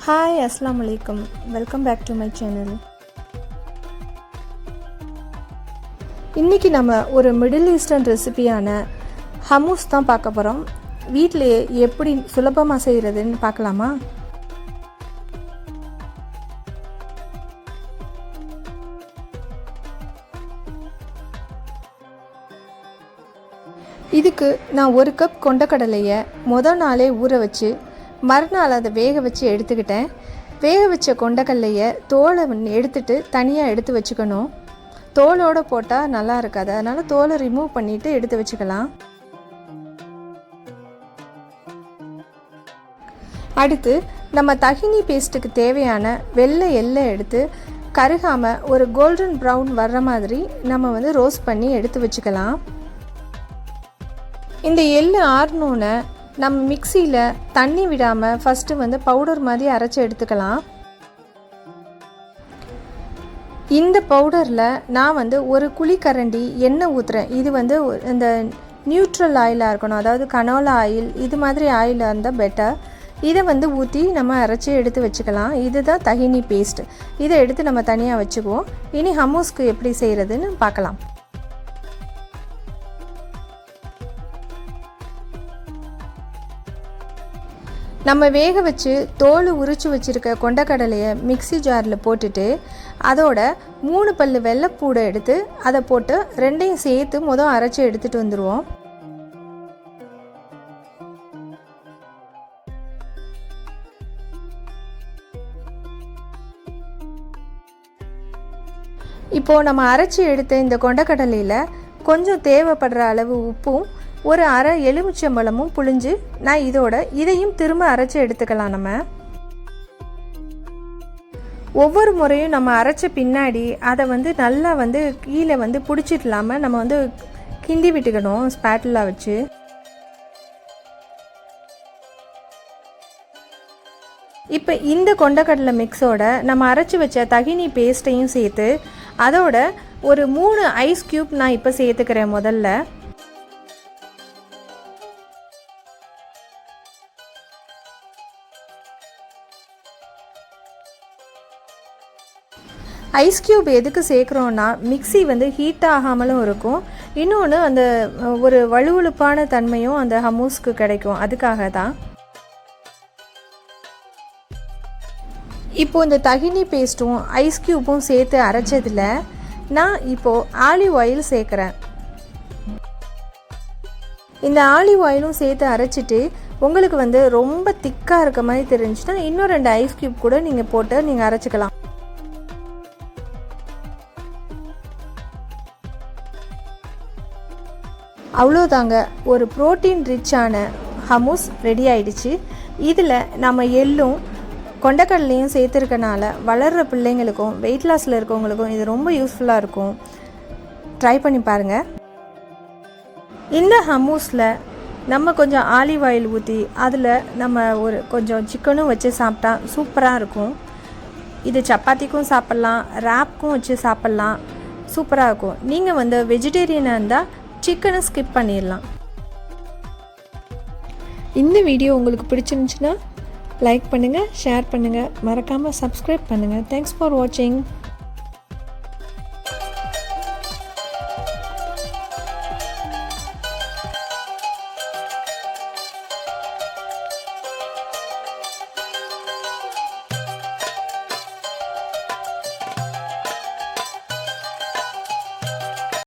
Hi அஸ்லாம் வலைக்கம் welcome back to my channel இன்றைக்கி நம்ம ஒரு மிடில் ஈஸ்டர்ன் ரெசிபியான ஹமூஸ் தான் பார்க்க போகிறோம் வீட்டிலையே எப்படி சுலபமாக செய்கிறதுன்னு பார்க்கலாமா? இதுக்கு நான் ஒரு கப் கொண்டக்கடலையை மொதல் நாளே ஊற வச்சு மறுநாள் அதை வேக வச்சு எடுத்துக்கிட்டேன். வேக வச்ச கொண்டக்கடலையை தோலை எடுத்துட்டு தனியாக எடுத்து வச்சுக்கணும். தோலோடு போட்டால் நல்லா இருக்காது. அதனால் தோலை ரிமூவ் பண்ணிவிட்டு எடுத்து வச்சுக்கலாம். அடுத்து நம்ம தகினி பேஸ்ட்டுக்கு தேவையான வெள்ளை எள்ளை எடுத்து கருகாமல் ஒரு கோல்டன் ப்ரௌன் வர்ற மாதிரி நம்ம வந்து ரோஸ்ட் பண்ணி எடுத்து வச்சுக்கலாம். இந்த எள்ளு ஆறணுன்னு நம்ம மிக்சியில் தண்ணி விடாமல் ஃபஸ்ட்டு வந்து பவுடர் மாதிரி அரைச்சி எடுத்துக்கலாம். இந்த பவுடரில் நான் வந்து ஒரு குழிக்கரண்டி எண்ணெய் ஊற்றுறேன் இது வந்து இந்த நியூட்ரல் ஆயிலாக இருக்கணும். அதாவது கனோலா ஆயில் இது மாதிரி ஆயிலாக இருந்தால் பெட்டர் இதை வந்து ஊற்றி நம்ம அரைச்சி எடுத்து வச்சுக்கலாம். இதுதான் தகினி பேஸ்ட் இதை எடுத்து நம்ம தனியாக வச்சுக்குவோம். இனி ஹமோஸ்க்கு எப்படி செய்கிறதுன்னு பார்க்கலாம். நம்ம வேக வச்சு தோல் உரிச்சு வச்சுருக்க கொண்டக்கடலையை மிக்ஸி ஜாரில் போட்டுட்டு அதோட மூணு பல் வெள்ளைப்பூடை எடுத்து அதை போட்டு ரெண்டையும் சேர்த்து மொதல் அரைச்சி எடுத்துகிட்டு வந்துடுவோம் இப்போது நம்ம அரைச்சி எடுத்த இந்த கொண்டக்கடலையில் கொஞ்சம் தேவைப்படுற அளவு உப்பும் ஒரு அரை எலுமிச்சம்பழமும் புழிஞ்சு நான் இதோட இதையும் திரும்ப அரைச்சி எடுத்துக்கலாம் நம்ம. ஒவ்வொரு முறையும் நம்ம அரைச்ச பின்னாடி அதை வந்து நல்லா வந்து கீழே வந்து பிடிச்சிடலாம நம்ம வந்து கிண்டி விட்டுக்கணும் ஸ்பேட்டிலாக வச்சு. இப்போ இந்த கொண்டக்கடலை மிக்ஸோட நம்ம அரைச்சி வச்ச தகினி பேஸ்ட்டையும் சேர்த்து அதோட ஒரு மூணு ஐஸ் க்யூப் நான் இப்போ சேர்த்துக்கிறேன் முதல்ல. ஐஸ் க்யூப் எதுக்கு சேர்க்குறோன்னா மிக்ஸி வந்து ஹீட் ஆகாமலும் இருக்கும். இன்னொன்று அந்த ஒரு வலுவழுப்பான தன்மையும் அந்த ஹமூஸ்க்கு கிடைக்கும். அதுக்காக தான். இப்போது இந்த தகினி பேஸ்ட்டும் ஐஸ் க்யூப்பும் சேர்த்து அரைச்சதில் நான் இப்போது ஆலிவ் ஆயில் சேர்க்குறேன். இந்த ஆலிவ் ஆயிலும் சேர்த்து அரைச்சிட்டு உங்களுக்கு வந்து ரொம்ப திக்காக இருக்க மாதிரி தெரிஞ்சுன்னா இன்னும் ரெண்டு ஐஸ் க்யூப் கூட நீங்கள் போட்டு நீங்கள் அரைச்சிக்கலாம். அவ்வளோதாங்க ஒரு புரோட்டீன் ரிச்சான ஹமூஸ் ரெடி ஆயிடுச்சு. இதில் நம்ம எள்ளும் கொண்டக்கடலையும் சேர்த்துருக்கனால வளர்கிற பிள்ளைங்களுக்கும் வெயிட் லாஸில் இருக்கவங்களுக்கும் இது ரொம்ப யூஸ்ஃபுல்லாக இருக்கும். ட்ரை பண்ணி பாருங்கள் இந்த ஹமூஸில் நம்ம கொஞ்சம் ஆலிவ் ஆயில் ஊற்றி அதில் நம்ம ஒரு கொஞ்சம் சிக்கனும் வச்சு சாப்பிட்டா சூப்பராக இருக்கும். இது சப்பாத்திக்கும் சாப்பிட்லாம் ரேப்க்கும் வச்சு சாப்பிட்லாம் சூப்பராக இருக்கும். நீங்கள் வந்து வெஜிடேரியனாக இருந்தால் சிக்கனை ஸ்கிப் பண்ணிடலாம். இந்த வீடியோ உங்களுக்கு பிடிச்சிருந்துச்சுன்னா லைக் பண்ணுங்கள் ஷேர் பண்ணுங்கள் மறக்காமல் சப்ஸ்கிரைப் பண்ணுங்கள் தேங்க்ஸ் ஃபார் வாட்சிங்